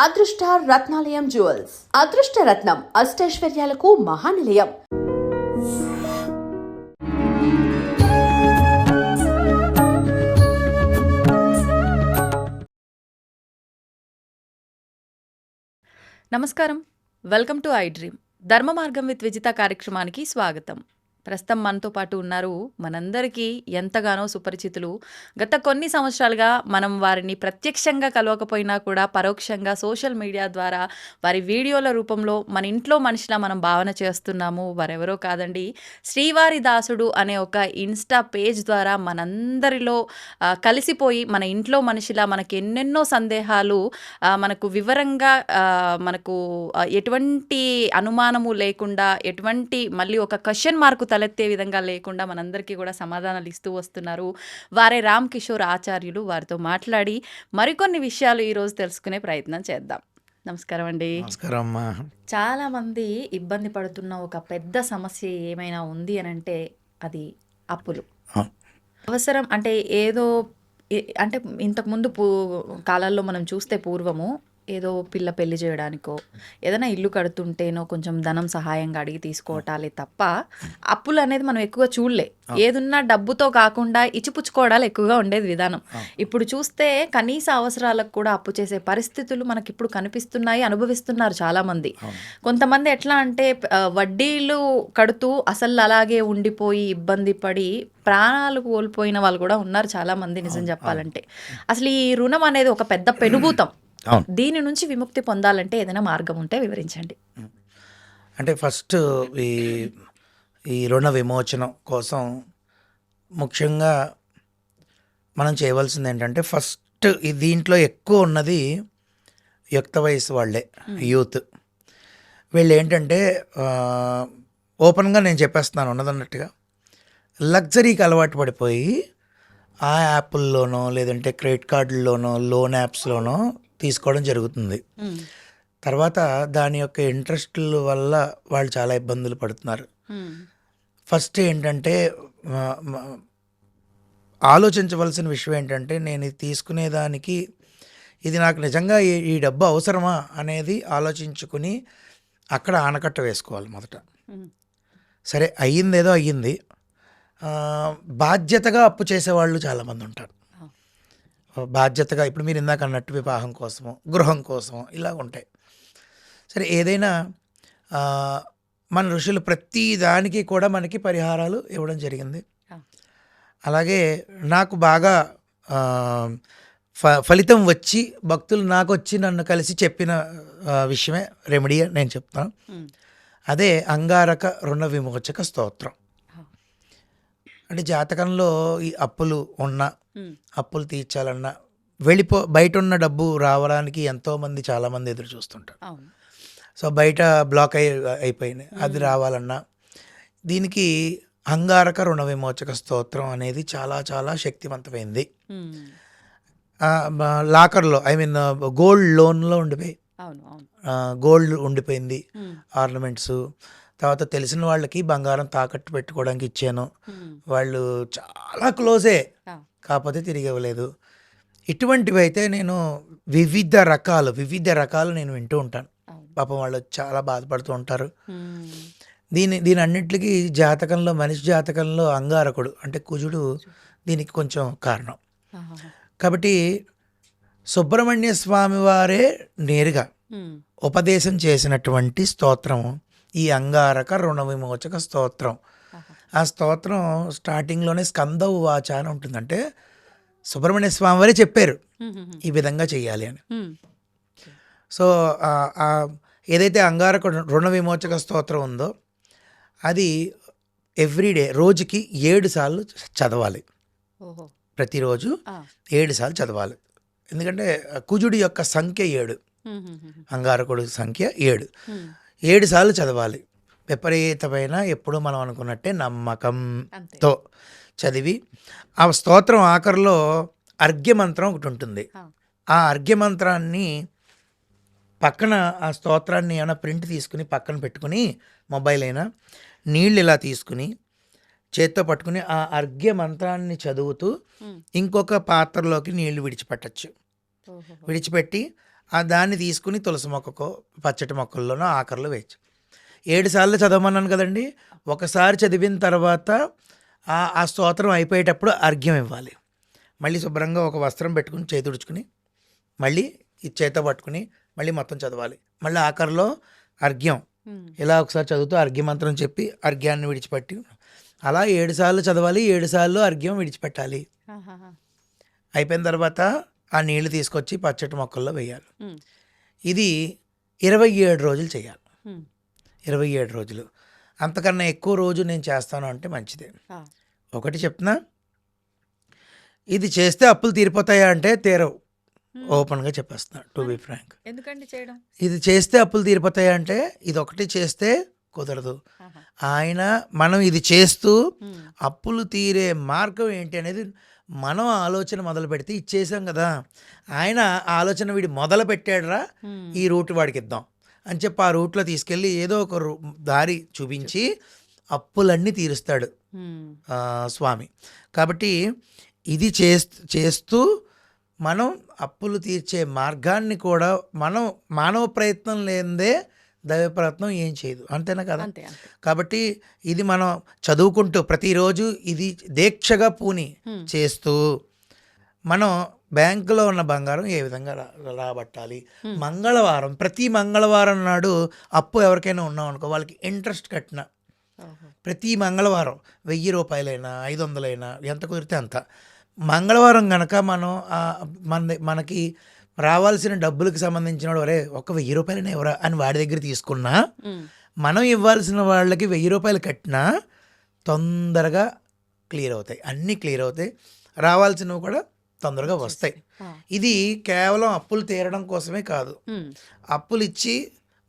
అదృష్ట రత్నాలయం జ్యువెల్స్. అదృష్ట రత్నం అష్టైశ్వర్యాలకు మహానిలయం. నమస్కారం. Welcome to I dream. ధర్మ మార్గం విత్ విజిత కార్యక్రమానికి స్వాగతం. ప్రస్తుతం మనతో పాటు ఉన్నారు మనందరికీ ఎంతగానో సుపరిచితులు. గత కొన్ని సంవత్సరాలుగా మనం వారిని ప్రత్యక్షంగా కలవకపోయినా కూడా పరోక్షంగా సోషల్ మీడియా ద్వారా వారి వీడియోల రూపంలో మన ఇంట్లో మనిషిలా మనం భావన చేస్తున్నాము. వారెవరో కాదండి. శ్రీవారి దాసుడు అనే ఒక ఇన్స్టా పేజ్ ద్వారా మనందరిలో కలిసిపోయి మన ఇంట్లో మనిషిలా మనకి ఎన్నెన్నో సందేహాలు మనకు వివరంగా మనకు ఎటువంటి అనుమానము లేకుండా ఎటువంటి మళ్ళీ ఒక క్వశ్చన్ మార్కు తలెత్తే విధంగా లేకుండా మనందరికీ కూడా సమాధానాలు ఇస్తూ వస్తున్నారు. వారే రామ్ కిషోర్ ఆచార్యులు వారితో మాట్లాడి మరికొన్ని విషయాలు ఈరోజు తెలుసుకునే ప్రయత్నం చేద్దాం. నమస్కారం అండి. నమస్కారం అమ్మా. చాలా మంది ఇబ్బంది పడుతున్న ఒక పెద్ద సమస్య ఏమైనా ఉంది అని అంటే అది అప్పులు. అవసరం అంటే ఏదో అంటే ఇంతకుముందు పూ కాలాల్లో మనం చూస్తే పూర్వము ఏదో పిల్ల పెళ్ళి చేయడానికో ఏదైనా ఇల్లు కడుతుంటేనో కొంచెం ధనం సహాయంగా అడిగి తీసుకోవటాలే తప్ప అప్పులు అనేది మనం ఎక్కువగా చూడలే. ఏదున్నా డబ్బుతో కాకుండా ఇచ్చిపుచ్చుకోవడాలు ఎక్కువగా ఉండేది విధానం. ఇప్పుడు చూస్తే కనీస అవసరాలకు కూడా అప్పు చేసే పరిస్థితులు మనకి ఇప్పుడు కనిపిస్తున్నాయి అనుభవిస్తున్నారు చాలా మంది కొంతమంది ఎట్లా అంటే వడ్డీలు కడుతూ అసలు అలాగే ఉండిపోయి ఇబ్బంది పడి ప్రాణాలు కోల్పోయిన వాళ్ళు కూడా ఉన్నారు చాలా మంది నిజం చెప్పాలంటే. అసలు ఈ రుణం అనేది ఒక పెద్ద పెనుభూతం. దీని నుంచి విముక్తి పొందాలంటే ఏదైనా మార్గం ఉంటే వివరించండి. అంటే ఫస్ట్ ఈ ఈ రుణ విమోచనం కోసం ముఖ్యంగా మనం చేయవలసింది ఏంటంటే ఫస్ట్ ఈ దీంట్లో ఎక్కువ ఉన్నది యుక్త వయసు వాళ్ళే యూత్. వీళ్ళు ఏంటంటే ఓపెన్గా నేను చెప్పేస్తున్నాను ఉన్నదన్నట్టుగా. లగ్జరీకి అలవాటు పడిపోయి ఆ యాప్ల్లోనో లేదంటే క్రెడిట్ కార్డుల్లోనో లోన్ యాప్స్లోనో తీసుకోవడం జరుగుతుంది. తర్వాత దాని యొక్క ఇంట్రెస్ట్ల వల్ల వాళ్ళు చాలా ఇబ్బందులు పడుతున్నారు. ఫస్ట్ ఏంటంటే ఆలోచించవలసిన విషయం ఏంటంటే నేను ఇది తీసుకునేదానికి ఇది నాకు నిజంగా ఈ డబ్బు అవసరమా అనేది ఆలోచించుకుని అక్కడ ఆనకట్ట వేసుకోవాలి మొదట. సరే అయ్యింది. ఏదో అయ్యింది బాధ్యతగా అప్పు చేసేవాళ్ళు చాలామంది ఉంటారు. బాధ్యతగా ఇప్పుడు మీరు ఇందాక అన్నట్టు వివాహం కోసము గృహం కోసము ఇలా ఉంటాయి. సరే ఏదైనా మన ఋషులు ప్రతి దానికి కూడా మనకి పరిహారాలు ఇవ్వడం జరిగింది. అలాగే నాకు బాగా ఫ ఫలితం వచ్చి భక్తులు నాకు వచ్చి నన్ను కలిసి చెప్పిన విషయమే రెమెడీ నేను చెప్తాను. అదే అంగారక రుణ విమోచక స్తోత్రం. అంటే జాతకంలో ఈ అప్పులు ఉన్న అప్పులు తీర్చాలన్నా వెళ్ళిపో బయట ఉన్న డబ్బు రావడానికి ఎంతోమంది చాలామంది ఎదురు చూస్తుంటారు. సో బయట బ్లాక్ అయి అయిపోయినాయి అది రావాలన్నా దీనికి అంగారక రుణ విమోచక స్తోత్రం అనేది చాలా చాలా శక్తివంతమైంది. లాకర్లో ఐ మీన్ గోల్డ్ లోన్లో ఉండిపోయి గోల్డ్ ఉండిపోయింది. ఆర్నమెంట్స్ తర్వాత తెలిసిన వాళ్ళకి బంగారం తాకట్టు పెట్టుకోవడానికి ఇచ్చాను. వాళ్ళు చాలా క్లోజే. కాకపోతే తిరిగి ఇవ్వలేదు ఇటువంటివి అయితే నేను వివిధ రకాలు వివిధ రకాలు నేను వింటూ ఉంటాను. పాపం వాళ్ళు చాలా బాధపడుతూ ఉంటారు. దీని దీని అన్నింటికి జాతకంలో మనిషి జాతకంలో అంగారకుడు అంటే కుజుడు దీనికి కొంచెం కారణం. కాబట్టి సుబ్రహ్మణ్య స్వామి వారే నేరుగా ఉపదేశం చేసినటువంటి స్తోత్రం ఈ అంగారక రుణ విమోచక స్తోత్రం. ఆ స్తోత్రం స్టార్టింగ్లోనే స్కంద వాచ అని ఉంటుంది అంటే సుబ్రహ్మణ్య స్వామి వారే చెప్పారు. ఈ విధంగా చేయాలి అని. సో ఏదైతే అంగారక రుణ విమోచక స్తోత్రం ఉందో అది ఎవ్రీడే రోజుకి ఏడు సార్లు చదవాలి. ప్రతిరోజు. ఏడు సార్లు చదవాలి. ఎందుకంటే కుజుడి యొక్క సంఖ్య ఏడు. అంగారకుడి సంఖ్య ఏడు. ఏడు సార్లు చదవాలి. విపరీతమైన ఎప్పుడు మనం అనుకున్నట్టే నమ్మకంతో చదివి ఆ స్తోత్రం ఆఖరిలో అర్ఘ్యమంత్రం ఒకటి ఉంటుంది. ఆ. ఆ అర్ఘ్యమంత్రాన్ని పక్కన ఆ స్తోత్రాన్ని ఏమైనా ప్రింట్ తీసుకుని పక్కన పెట్టుకుని మొబైల్ అయినా నీళ్ళు ఇలా తీసుకుని చేత్తో పట్టుకుని ఆ అర్ఘ్య మంత్రాన్ని చదువుతూ ఇంకొక పాత్రలోకి నీళ్ళు విడిచిపెట్టచ్చు. విడిచిపెట్టి ఆ దాన్ని తీసుకుని తులసి మొక్కకో పచ్చటి మొక్కల్లోనో ఆఖరిలో వేయచ్చు. ఏడు సార్లు చదవమన్నాను కదండి. ఒకసారి చదివిన తర్వాత ఆ ఆ స్తోత్రం అయిపోయేటప్పుడు అర్ఘ్యం ఇవ్వాలి. మళ్ళీ శుభ్రంగా ఒక వస్త్రం పెట్టుకుని చేతి తుడుచుకుని మళ్ళీ ఈ చేత పట్టుకుని మళ్ళీ మొత్తం చదవాలి. మళ్ళీ ఆఖరిలో అర్ఘ్యం. ఇలా ఒకసారి చదువుతూ అర్ఘ్య మంత్రం చెప్పి అర్ఘ్యాన్ని విడిచిపెట్టి అలా ఏడు సార్లు చదవాలి ఏడు సార్లు అర్ఘ్యం విడిచిపెట్టాలి. అయిపోయిన తర్వాత ఆ నీళ్ళు తీసుకొచ్చి పచ్చటి మొక్కల్లో వేయాలి. ఇది ఇరవై ఏడు రోజులు చేయాలి. ఇరవై ఏడు రోజులు అంతకన్నా ఎక్కువ రోజు నేను చేస్తాను అంటే మంచిదే. ఒకటి చెప్తున్నా ఇది చేస్తే అప్పులు తీరిపోతాయా అంటే తీరవు. ఓపెన్గా చెప్పేస్తున్నా టు బి ఫ్రాంక్ ఎందుకండి చేయడం ఇది చేస్తే అప్పులు తీరిపోతాయా అంటే ఇది ఒకటి చేస్తే కుదరదు. ఆయన మనం ఇది చేస్తూ. అప్పులు తీరే మార్గం ఏంటి అనేది మనం ఆలోచన మొదలు పెడితే ఇచ్చేసాం కదా. ఆయన ఆలోచన వీడి మొదలు పెట్టాడురా. ఈ రూట్ వాడికి ఇద్దాం అని చెప్పి ఆ రూట్లో తీసుకెళ్ళి ఏదో ఒక దారి చూపించి అప్పులన్నీ తీరుస్తాడు స్వామి. కాబట్టి ఇది చేస్తూ చేస్తూ మనం అప్పులు తీర్చే మార్గాన్ని కూడా మనం మానవ ప్రయత్నం లేనిదే దైవ ప్రయత్నం ఏం చేయదు అంతేనా కదా కాబట్టి ఇది మనం చదువుకుంటూ ప్రతిరోజు ఇది దీక్షగా పూని. చేస్తూ మనం బ్యాంకులో ఉన్న బంగారం ఏ విధంగా రా- రాబట్టాలి. మంగళవారం ప్రతి మంగళవారం నాడు అప్పు ఎవరికైనా ఉన్నాం అనుకో వాళ్ళకి ఇంట్రెస్ట్ కట్టిన. ప్రతి మంగళవారం వెయ్యి రూపాయలైనా ఐదు వందలైనా ఎంత కుదిరితే అంత మంగళవారం గనక మనం మన మనకి రావాల్సిన డబ్బులకు సంబంధించిన వాడు, ఒరే ఒక వెయ్యి రూపాయలైనా ఎవరా అని వాడి దగ్గర తీసుకున్నా. మనం ఇవ్వాల్సిన వాళ్ళకి వెయ్యి రూపాయలు కట్టినా తొందరగా క్లియర్ అవుతాయి. అన్నీ క్లియర్ అవుతాయి. రావాల్సినవి కూడా తొందరగా వస్తాయి. ఇది కేవలం అప్పులు తీరడం కోసమే కాదు. అప్పులు ఇచ్చి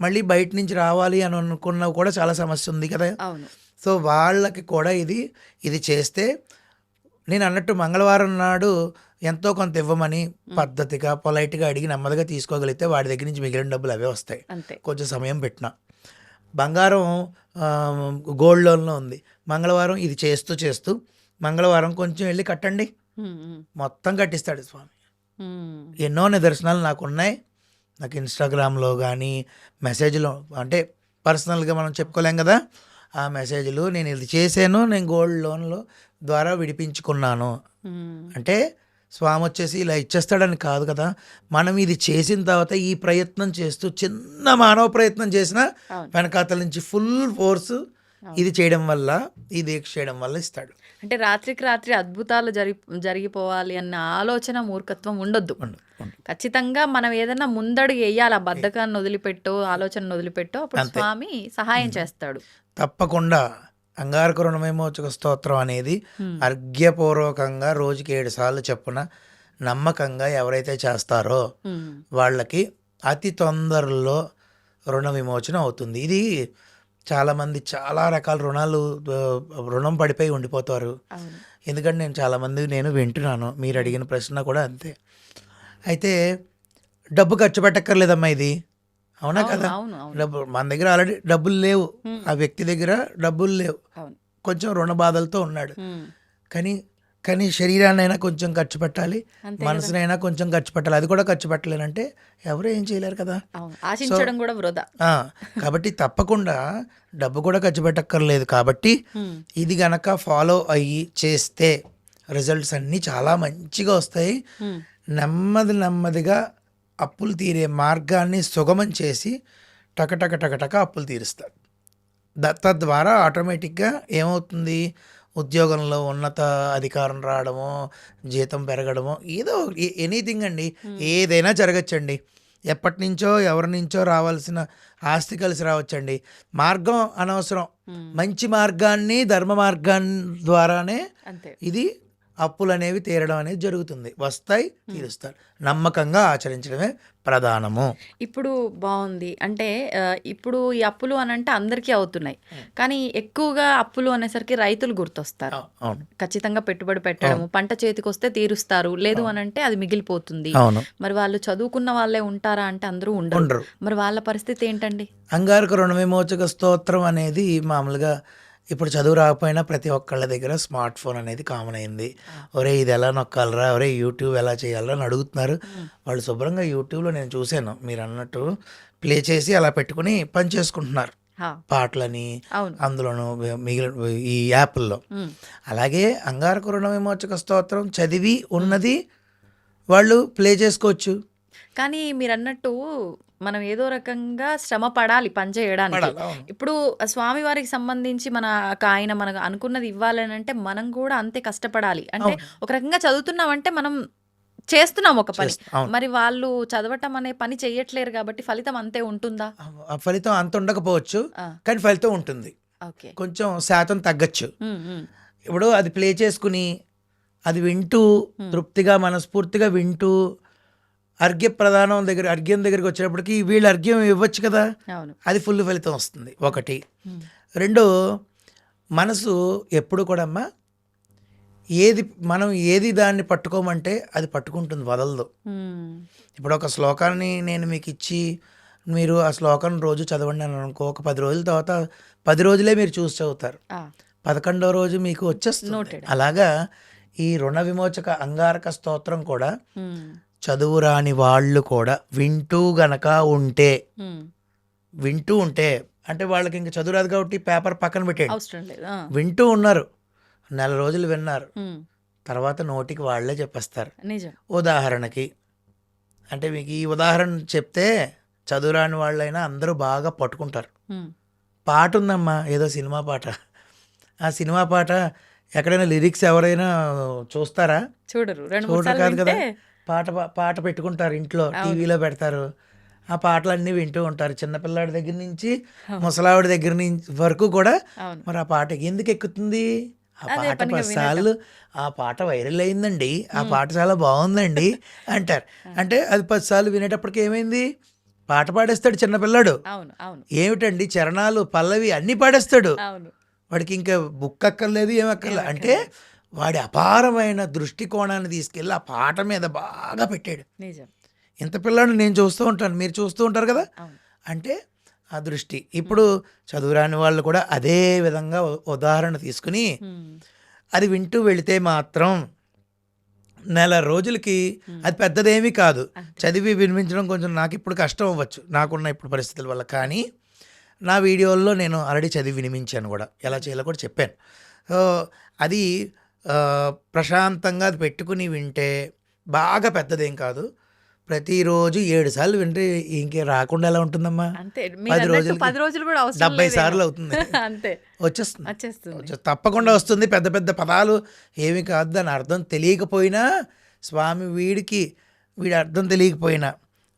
మళ్ళీ బయట నుంచి రావాలి అని అనుకున్నవి కూడా చాలా సమస్య ఉంది కదా. సో వాళ్ళకి కూడా ఇది ఇది చేస్తే నేను అన్నట్టు మంగళవారం నాడు ఎంతో కొంత ఇవ్వమని పద్ధతిగా పొలైట్గా అడిగి నెమ్మదిగా తీసుకోగలిగితే వాడి దగ్గర నుంచి మిగిలిన డబ్బులు అవే వస్తాయి. కొంచెం సమయం పెట్టిన. బంగారం గోల్డ్ లోన్లో ఉంది. మంగళవారం ఇది చేస్తూ చేస్తూ మంగళవారం కొంచెం వెళ్ళి కట్టండి. మొత్తం కట్టిస్తాడు స్వామి. ఎన్నో నిదర్శనాలు నాకు ఉన్నాయి నాకు ఇన్స్టాగ్రామ్లో కానీ మెసేజ్లో అంటే పర్సనల్గా మనం చెప్పుకోలేం కదా? ఆ మెసేజ్లు నేను ఇది చేశాను నేను గోల్డ్ లోన్లో ద్వారా విడిపించుకున్నాను. అంటే స్వామి వచ్చేసి ఇలా ఇచ్చేస్తాడని కాదు కదా మనం ఇది చేసిన తర్వాత ఈ ప్రయత్నం చేస్తూ చిన్న మానవ ప్రయత్నం చేసినా. వెనకాతల నుంచి ఫుల్ ఫోర్స్ ఇది చేయడం వల్ల ఈ దీక్ష చేయడం వల్ల ఇస్తాడు అంటే రాత్రికి రాత్రి అద్భుతాలు జరిగి జరిగిపోవాలి అన్న ఆలోచన మూర్ఖత్వం ఉండొద్దు ఉండు, ఉండు. ఖచ్చితంగా మనం ఏదైనా ముందడుగు వేయాలి ఆ బద్ధకాన్ని వదిలిపెట్టో ఆలోచన వదిలిపెట్టో అప్పుడు. స్వామి సహాయం చేస్తాడు తప్పకుండా అంగారక రుణమేమోచక స్తోత్రం అనేది. అర్ఘ్యపూర్వకంగా రోజుకి ఏడు సార్లు చెప్పున నమ్మకంగా ఎవరైతే చేస్తారో. వాళ్ళకి అతి తొందరలో రుణ విమోచన అవుతుంది. ఇది చాలామంది చాలా రకాల రుణాలు రుణం పడిపోయి ఉండిపోతారు. ఎందుకంటే నేను చాలామంది నేను వింటున్నాను. మీరు అడిగిన ప్రశ్న కూడా అంతే. అయితే డబ్బు ఖర్చు పెట్టక్కర్లేదమ్మా ఇది? అవునా కదా? డబ్బు మన దగ్గర ఆల్రెడీ డబ్బులు లేవు. ఆ వ్యక్తి దగ్గర డబ్బులు లేవు. కొంచెం రుణ బాధలతో ఉన్నాడు. కానీ కానీ శరీరాన్నైనా కొంచెం ఖర్చు పెట్టాలి. మనసునైనా కొంచెం ఖర్చు పెట్టాలి. అది కూడా ఖర్చు పెట్టలేనంటే ఎవరు ఏం చేయలేరు కదా? ఆశించడం కూడా వృధా. కాబట్టి తప్పకుండా డబ్బు కూడా ఖర్చు పెట్టక్కర్లేదు. కాబట్టి. ఇది గనక ఫాలో అయ్యి చేస్తే రిజల్ట్స్ అన్నీ చాలా మంచిగా వస్తాయి. నెమ్మది నెమ్మదిగా అప్పులు తీరే మార్గాన్ని సుగమం చేసి టకటక టకటక అప్పులు తీరుస్తాడు ద- తద్వారా ఆటోమేటిక్గా ఏమవుతుంది? ఉద్యోగంలో ఉన్నత అధికారం రావడమో జీతం పెరగడమో ఏదో ఎనీథింగ్ అండి. ఏదైనా జరగచ్చండి. ఎప్పటి నుంచో ఎవరి నుంచో రావాల్సిన ఆస్తి కలిసి రావచ్చండి. మార్గం అనవసరం. మంచి మార్గాన్ని ధర్మ మార్గాన్ని ద్వారానే ఇది అప్పులు అనేవి తీరడం అనేది జరుగుతుంది. వస్తాయి తీరుస్తారు. నమ్మకంగా ఆచరించడమే ప్రధానము. ఇప్పుడు బాగుంది. అంటే ఇప్పుడు ఈ అప్పులు అని అంటే అందరికీ అవుతున్నాయి. కానీ ఎక్కువగా అప్పులు అనేసరికి రైతులు గుర్తొస్తారు. ఖచ్చితంగా పెట్టుబడి పెట్టడము పంట చేతికి వస్తే తీరుస్తారు. లేదు అని అంటే అది మిగిలిపోతుంది. మరి వాళ్ళు చదువుకున్న వాళ్ళే ఉంటారా అంటే అందరూ ఉండరు. ఉండరు. మరి వాళ్ళ పరిస్థితి ఏంటండి? అంగారక రుణ విమోచక స్తోత్రం అనేది మామూలుగా ఇప్పుడు చదువు రాకపోయినా ప్రతి ఒక్కళ్ళ దగ్గర స్మార్ట్ ఫోన్ అనేది కామన్ అయింది. ఒరే ఇది ఎలా నొక్కాలరా? ఒరే యూట్యూబ్ ఎలా చేయాలరా అని అడుగుతున్నారు. వాళ్ళు శుభ్రంగా యూట్యూబ్లో నేను చూశాను. మీరు అన్నట్టు ప్లే చేసి అలా పెట్టుకుని పని చేసుకుంటున్నారు. పాటలని అందులోను మిగిలిన ఈ యాప్ల్లో. అలాగే అంగారక రుణ విమోచక స్తోత్రం చదివి ఉన్నది వాళ్ళు ప్లే చేసుకోవచ్చు. కానీ మీరు అన్నట్టు మనం ఏదో రకంగా శ్రమ పడాలి పని చేయడానికి. పడాలి, అవును. ఇప్పుడు స్వామి వారికి సంబంధించి మన ఆయన మనకు అనుకున్నది ఇవ్వాలని అంటే మనం కూడా అంతే కష్టపడాలి. అంటే ఒక రకంగా చదువుతున్నామంటే మనం చేస్తున్నాం ఒక పని. చేస్తా- అవును. మరి వాళ్ళు చదవటం అనే పని చెయ్యట్లేరు కాబట్టి ఫలితం అంతే ఉంటుందా? ఆ ఫలితం అంత ఉండకపోవచ్చు ఆ, కానీ ఫలితం ఉంటుంది. ఓకే. కొంచెం శాతం తగ్గచ్చు. ఉమ్, ఉమ్, ఇప్పుడు అది ప్లే చేసుకుని అది వింటూ తృప్తిగా మనస్ఫూర్తిగా వింటూ అర్ఘ్య ప్రధానం దగ్గర అర్ఘ్యం దగ్గరికి వచ్చేటప్పటికి వీళ్ళు అర్ఘ్యం ఇవ్వచ్చు కదా? అది ఫుల్ ఫలితం వస్తుంది. ఒకటి. రెండు మనసు ఎప్పుడు కూడా అమ్మా ఏది మనం ఏది దాన్ని పట్టుకోమంటే అది పట్టుకుంటుంది వదలదు. ఇప్పుడు ఒక శ్లోకాన్ని నేను మీకు ఇచ్చి మీరు ఆ శ్లోకాన్ని రోజు చదవండి అని అనుకో ఒక పది రోజుల తర్వాత పది రోజులే మీరు చూసి చదువుతారు. పదకొండవ రోజు మీకు వచ్చేస్తుంది. అలాగా ఈ రుణ విమోచక అంగారక స్తోత్రం కూడా ఉమ్, చదువు రాని వాళ్ళు కూడా వింటూ గనక ఉంటే వింటూ ఉంటే అంటే వాళ్ళకి ఇంకా చదువు రాదు కాబట్టి పేపర్ పక్కన పెట్టేయండి. వింటూ ఉన్నారు. నెల రోజులు విన్నారు. తర్వాత నోటికి వాళ్ళే చెప్పేస్తారు. ఉదాహరణకి అంటే మీకు ఈ ఉదాహరణ చెప్తే చదువురాని వాళ్ళైనా అందరూ బాగా పట్టుకుంటారు. పాట ఉందమ్మా ఏదో సినిమా పాట. ఆ సినిమా పాట ఎక్కడైనా లిరిక్స్ ఎవరైనా చూస్తారా? చూడరు. చూడరు కాదు కదా. పాట పాట పెట్టుకుంటారు ఇంట్లో టీవీలో పెడతారు. ఆ పాటలన్నీ వింటూ ఉంటారు. చిన్నపిల్లాడి దగ్గర నుంచి ముసలావిడి దగ్గర నుంచి వరకు కూడా మరి ఆ పాట ఎందుకు ఎక్కుతుంది? ఆ పాట పదిసార్లు ఆ పాట వైరల్ అయిందండి. ఆ పాట చాలా బాగుందండి అంటారు. అంటే అది పదిసార్లు వినేటప్పటికి ఏమైంది? పాట పాడేస్తాడు చిన్నపిల్లాడు. ఏమిటండి? చరణాలు పల్లవి అన్నీ పాడేస్తాడు. వాడికి ఇంకా బుక్ అక్కర్లేదు ఏం అక్కర్లేదు అంటే వాడి అపారమైన దృష్టికోణాన్ని తీసుకెళ్ళి ఆ పాట మీద బాగా పెట్టాడు. ఇంత పిల్లాడు నేను చూస్తూ ఉంటాను మీరు చూస్తూ ఉంటారు కదా? అంటే ఆ దృష్టి. ఇప్పుడు చదువురాని వాళ్ళు కూడా అదే విధంగా ఉదాహరణ తీసుకుని అది వింటూ వెళితే మాత్రం నెల రోజులకి అది పెద్దదేమీ కాదు. చదివి వినిపించడం కొంచెం నాకు ఇప్పుడు కష్టం అవ్వచ్చు. నాకున్న ఇప్పుడు పరిస్థితుల వల్ల. కానీ నా వీడియోల్లో నేను ఆల్రెడీ చదివి వినిపించాను కూడా. ఎలా చేయాలో కూడా చెప్పాను. సో అది ప్రశాంతంగా అది పెట్టుకుని వింటే బాగా పెద్దదేం కాదు. ప్రతిరోజు ఏడు సార్లు వింటే ఇంకే రాకుండా ఎలా ఉంటుందమ్మా? పది రోజులకి పది రోజులు కూడా డెబ్బై. సార్లు అవుతుంది. అంతే. వచ్చేస్తుంది. వచ్చేస్తుంది. వచ్చే- తప్పకుండా వస్తుంది. పెద్ద పెద్ద పదాలు ఏమి కాదు దాని అర్థం తెలియకపోయినా స్వామి వీడికి వీడి అర్థం తెలియకపోయినా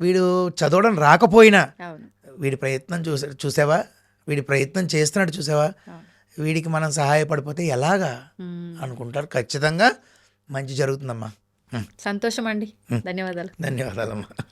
వీడు చదవడం రాకపోయినా వీడి ప్రయత్నం చూసా చూసావా? వీడి ప్రయత్నం చేస్తున్నాడు చూసావా? వీడికి మనం సహాయపడిపోతే ఎలాగా అనుకుంటారు? ఖచ్చితంగా మంచి జరుగుతుందమ్మా. సంతోషం అండి ధన్యవాదాలు. ధన్యవాదాలమ్మా.